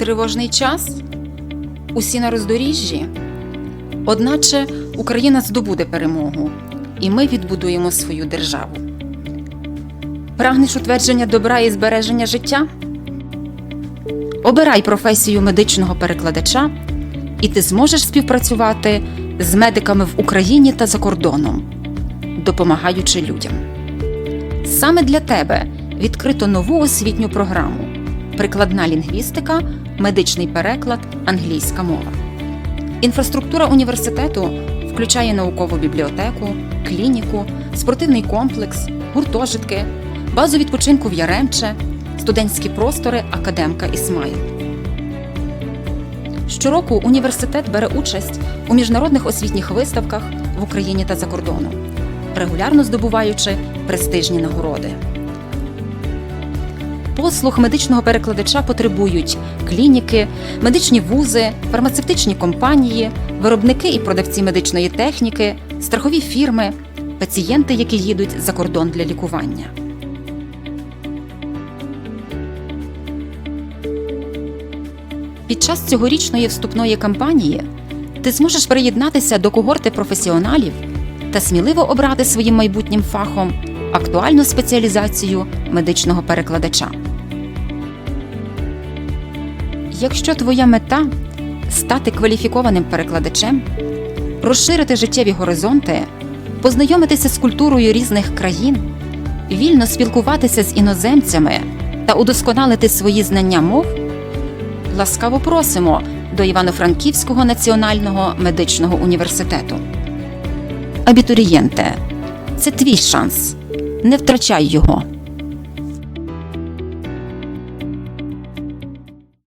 Тривожний час? Усі на роздоріжжі? Одначе Україна здобуде перемогу, і ми відбудуємо свою державу. Прагнеш утвердження добра і збереження життя? Обирай професію медичного перекладача, і ти зможеш співпрацювати з медиками в Україні та за кордоном, допомагаючи людям. Саме для тебе відкрито нову освітню програму прикладна лінгвістика, медичний переклад, англійська мова. Інфраструктура університету включає наукову бібліотеку, клініку, спортивний комплекс, гуртожитки, базу відпочинку в Яремче, студентські простори Академка Ісмаїл. Щороку університет бере участь у міжнародних освітніх виставках в Україні та за кордоном, регулярно здобуваючи престижні нагороди. Послуг медичного перекладача потребують клініки, медичні вузи, фармацевтичні компанії, виробники і продавці медичної техніки, страхові фірми, пацієнти, які їдуть за кордон для лікування. Під час цьогорічної вступної кампанії ти зможеш приєднатися до когорти професіоналів та сміливо обрати своїм майбутнім фахом актуальну спеціалізацію медичного перекладача. Якщо твоя мета стати кваліфікованим перекладачем, розширити життєві горизонти, познайомитися з культурою різних країн, вільно спілкуватися з іноземцями та удосконалити свої знання мов, ласкаво просимо до Івано-Франківського національного медичного університету. Абітурієнте, це твій шанс. Не втрачай його.